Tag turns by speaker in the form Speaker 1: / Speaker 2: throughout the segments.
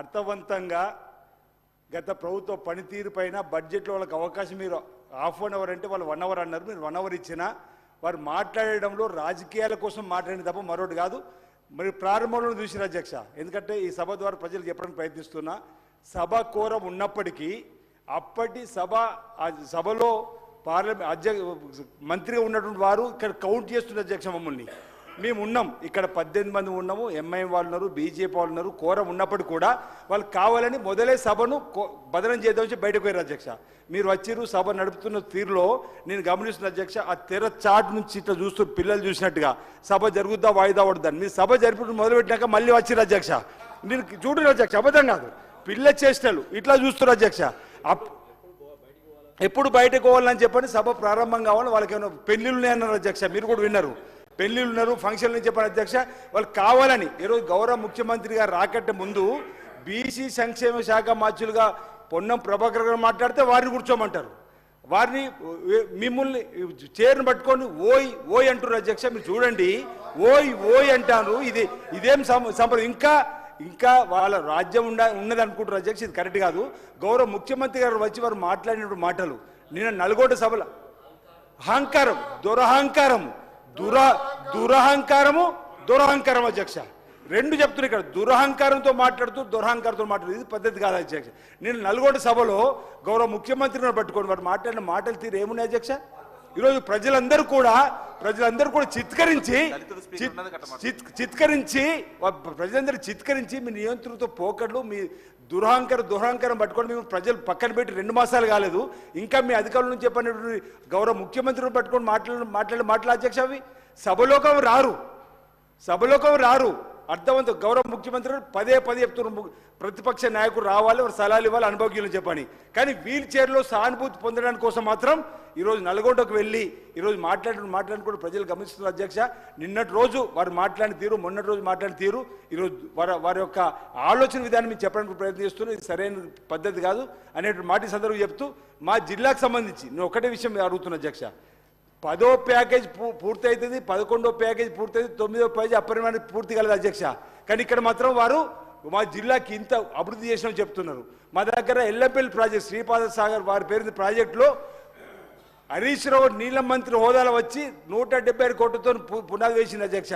Speaker 1: అర్థవంతంగా గత ప్రభుత్వ పనితీరు పైన బడ్జెట్లో వాళ్ళకి అవకాశం మీరు హాఫ్ అన్ అవర్ అంటే వాళ్ళు వన్ అవర్ అన్నారు. మీరు వన్ అవర్ ఇచ్చినా వారు మాట్లాడడంలో రాజకీయాల కోసం మాట్లాడిన తప్ప మరొకటి కాదు. మరి ప్రారంభంలో చూసిన అధ్యక్ష. ఎందుకంటే ఈ సభ ద్వారా ప్రజలు చెప్పడానికి ప్రయత్నిస్తున్నా సభ కోరం ఉన్నప్పటికీ అప్పటి సభ సభలో పార్లమెంట్ అధ్యక్ష మంత్రిగా ఉన్నటువంటి వారు ఇక్కడ కౌంట్ చేస్తున్న అధ్యక్ష మమ్మల్ని. మేము ఉన్నాం ఇక్కడ పద్దెనిమిది మంది ఉన్నాము. ఎంఐఎం వాళ్ళు ఉన్నారు బీజేపీ వాళ్ళు ఉన్నారు కోరం ఉన్నప్పటికీ కూడా వాళ్ళు కావాలని మొదలే సభను కో- బదనం చేద్దాం వచ్చి బయటకు పోయారు అధ్యక్ష. మీరు వచ్చిర్రు సభ నడుపుతున్న తీరులో నేను గమనిస్తున్న అధ్యక్ష ఆ తెర చాట్ నుంచి ఇట్లా చూస్తూ పిల్లలు చూసినట్టుగా సభ జరుగుద్దా వాయిదా పడుద్దాన్ని మీరు సభ జరిపి మొదలుపెట్టినాక మళ్ళీ వచ్చిర్రు అధ్యక్ష. నేను చూడరు అధ్యక్ష అబద్ధం కాదు. పిల్ల చేష్టలు ఇట్లా చూస్తున్నారు అధ్యక్ష. ఎప్పుడు బయటకు పోవాలని చెప్పని సభ ప్రారంభం కావాలి వాళ్ళకి ఏమైనా పెళ్ళిళ్ళు ఉన్నాయన్నారు అధ్యక్ష. మీరు కూడా విన్నారు. పెళ్ళిళ్ళు ఉన్నారు ఫంక్షన్లు చెప్పారు అధ్యక్ష. వాళ్ళు కావాలని ఈరోజు గౌరవ ముఖ్యమంత్రి గారు రాకట్టే ముందు బీసీ సంక్షేమ శాఖ మాధ్యులుగా పొన్నం ప్రభాకర్ గారు మాట్లాడితే వారిని కూర్చోమంటారు. వారిని మిమ్మల్ని చేరును పట్టుకొని ఓయ్ ఓయ్ అంటారు అధ్యక్ష మీరు చూడండి. ఓయ్ ఓయ్ అంటారు ఇది ఇదేం సంప్రదం ఇంకా ఇంకా వాళ్ళ రాజ్యం ఉండ ఉన్నది అనుకుంటారు అధ్యక్ష ఇది కరెక్ట్ కాదు. గౌరవ ముఖ్యమంత్రి గారు వచ్చి వారు మాట్లాడినప్పుడు మాటలు. నిన్న నల్గొండ సభలో అహంకారం దురహంకారం దుర దురహంకారము దురహంకారం అధ్యక్ష. రెండు చెప్తున్నారు ఇక్కడ దురహంకారంతో మాట్లాడుతూ దురహంకారంతో మాట్లాడుతూ ఇది పద్ధతి కాదు అధ్యక్ష. నేను నల్గొండ సభలో గౌరవ ముఖ్యమంత్రిని పట్టుకొని వాడు మాట్లాడిన మాటలు తీరు ఏమున్నాయి అధ్యక్ష? ఈరోజు ప్రజలందరూ కూడా ప్రజలందరూ కూడా చిత్కరించి చిత్- చిత్- చిత్కరించి ప్రజలందరూ చిత్కరించి మీ నియంత్రణతో పోకడ్లు మీ దురహంకర దురహంకారం పట్టుకొని మేము ప్రజలు పక్కన పెట్టి రెండు మాసాలు కాలేదు. ఇంకా మీ అధికారుల నుంచి చెప్పినటువంటి గౌరవ ముఖ్యమంత్రిని పట్టుకొని మాట్లాడిన మాట్లాడే మాటలు అధ్యక్ష అవి. సభలోకి రారు. సభలోకి రారు. అర్థవంతం గౌరవ ముఖ్యమంత్రి పదే పదే చెప్తున్నారు. ప్రతిపక్ష నాయకుడు రావాలి వారు సలహాలు ఇవ్వాలి అనుభవజ్ఞులు చెప్పని. కానీ వీల్ చైర్లో సానుభూతి పొందడానికి కోసం మాత్రం ఈరోజు నల్గొండకు వెళ్ళి ఈరోజు మాట్లాడిన మాట్లాడిన కూడా ప్రజలు గమనిస్తున్నారు అధ్యక్ష. నిన్నటి రోజు వారు మాట్లాడిన తీరు మొన్నటి రోజు మాట్లాడిన తీరు ఈరోజు వారి వారి యొక్క ఆలోచన విధానం మేము చెప్పడానికి ప్రయత్నిస్తున్నారు ఇది సరైన పద్ధతి కాదు అనేటువంటి మాట సందర్భం చెప్తూ మా జిల్లాకు సంబంధించి నేను ఒకటే విషయం అడుగుతున్నా అధ్యక్ష. పదో ప్యాకేజ్ పూ- పూర్తి అవుతుంది పదకొండో ప్యాకేజ్ పూర్తి అవుతుంది తొమ్మిదో ప్యాకేజ్ అప్పటి పూర్తి కలదు అధ్యక్ష. కానీ ఇక్కడ మాత్రం వారు మా జిల్లాకి ఇంత అభివృద్ధి చేసినామని చెప్తున్నారు. మా దగ్గర ఎల్లంపల్లి ప్రాజెక్ట్ శ్రీపాద సాగర్ వారి పేరు ప్రాజెక్టులో హరీష్ రావు నీళ్ళ మంత్రి హోదాలో వచ్చి నూట డెబ్బై ఐదు కోట్లతో పు- పునాది వేసింది అధ్యక్ష.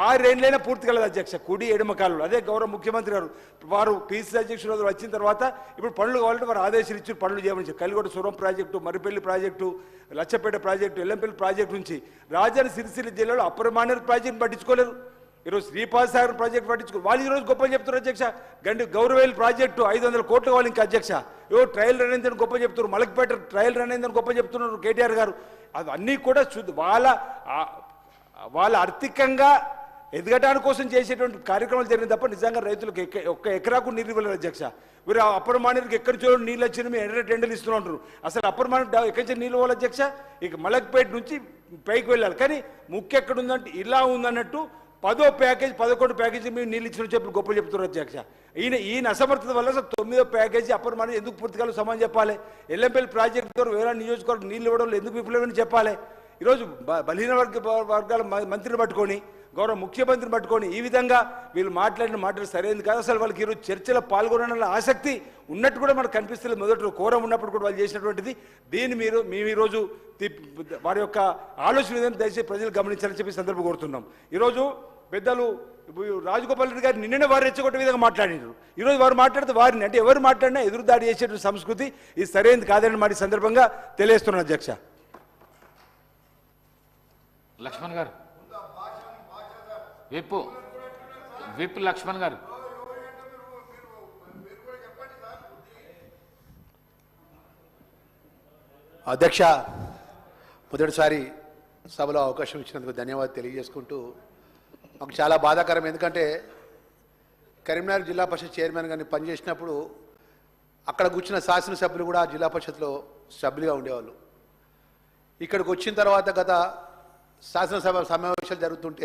Speaker 1: ఆరేళ్ళైనా పూర్తి కలదు అధ్యక్ష. కుడి ఎడమ కాలంలో అదే గౌరవ ముఖ్యమంత్రి గారు. వారు పీసీ అధ్యక్షుడు రోజు వచ్చిన తర్వాత ఇప్పుడు పనులు కావాలంటే వారు ఆదేశాలు ఇచ్చి పనులు చేయమని చెప్పి కలిగొడ సురం project Maripalli project Lachapeta project Yellampalli project నుంచి రాజధాని సిరిసిల్ల జిల్లాలో అప్రమాణ ప్రాజెక్టు పట్టించుకోలేరు. ఈరోజు శ్రీపాదసాగర్ ప్రాజెక్టు ప్రాజెక్ట్ పట్టించుకో వాళ్ళు ఈరోజు గొప్ప చెప్తారు అధ్యక్ష. గండి గౌరవేలు ప్రాజెక్టు ఐదు వందల కోట్లు కావాలి ఇంకా అధ్యక్ష. ఏవో ట్రయల్ రన్ అయిందని గొప్ప చెప్తున్నారు. మలక్పేట ట్రయల్ రన్ అయిందని గొప్ప చెప్తున్నారు కేటీఆర్ గారు. అవన్నీ కూడా వాళ్ళ వాళ్ళ ఆర్థికంగా ఎదగటానికి కోసం చేసేటువంటి కార్యక్రమాలు జరిగింది తప్ప నిజంగా రైతులకు ఎక్క- ఒక్క ఎకరాకు నీరు ఇవ్వలేదు అధ్యక్ష. వీరు అప్పర్ మానేరుకి ఎక్కడి నుంచో నీళ్ళు వచ్చిన మేము ఎర్ర టెండర్లు ఇస్తూ ఉంటారు అసలు అప్పర్ మానేరు ఎక్కడి నుంచి నీళ్ళు ఇవ్వాలి అధ్యక్ష? ఇక మలక్పేట నుంచి పైకి వెళ్ళాలి. కానీ ముఖ్య ఎక్కడ ఉందంటే ఇలా ఉందన్నట్టు పదో ప్యాకేజ్ పదకొండు ప్యాకేజీ మేము నీళ్ళు ఇచ్చిన చెప్పి గొప్ప చెప్తున్నారు అధ్యక్ష. ఈయన ఈయన అసమర్థత వల్ల అసలు తొమ్మిదో ప్యాకేజీ అప్పర్ మానేరు ఎందుకు పూర్తి కాలం సమానం చెప్పాలి. ఎల్లంపల్లి ప్రాజెక్టు ద్వారా వేరే నియోజకవర్గం నీళ్ళు ఇవ్వడం ఎందుకు విఫలమని చెప్పాలి. ఈరోజు బ- బలహీన వర్గ వర్గాల మ- మంత్రిని పట్టుకొని గౌరవ ముఖ్యమంత్రిని పట్టుకొని ఈ విధంగా వీళ్ళు మాట్లాడిన మాటలు సరైనది కాదు. అసలు వాళ్ళకి ఈరోజు చర్చలో పాల్గొనాలన్న ఆసక్తి ఉన్నట్టు కూడా మనకు కనిపిస్తుంది మొదటి కోరం ఉన్నప్పుడు కూడా వాళ్ళు చేసినటువంటిది. దీన్ని మీరు మేము ఈరోజు వారి యొక్క ఆలోచన విధానం దయచేసి ప్రజలు గమనించాలని చెప్పి సందర్భం కోరుతున్నాం. ఈరోజు పెద్దలు ఇప్పుడు రాజగోపాల్ రెడ్డి గారు నిన్ననే వారు రెచ్చగొట్టే విధంగా మాట్లాడినారు. ఈరోజు వారు మాట్లాడితే వారిని అంటే ఎవరు మాట్లాడినా ఎదురు దాడి చేసేటువంటి సంస్కృతి ఇది సరైనది కాదని మాట సందర్భంగా తెలియస్తున్నాను అధ్యక్ష.
Speaker 2: లక్ష్మణ్ గారు. విప్పు. విప్ లక్ష్మణ్ గారు.
Speaker 3: అధ్యక్ష మొదటిసారి సభలో అవకాశం ఇచ్చినందుకు ధన్యవాదాలు తెలియజేసుకుంటూ మాకు చాలా బాధాకరం. ఎందుకంటే కరీంనగర్ జిల్లా పరిషత్ చైర్మన్ గారిని పనిచేసినప్పుడు అక్కడ కూర్చున్న శాసనసభ్యులు కూడా జిల్లా పరిషత్లో సభ్యులుగా ఉండేవాళ్ళు. ఇక్కడికి వచ్చిన తర్వాత గత శాసనసభ సమావేశాలు జరుగుతుంటే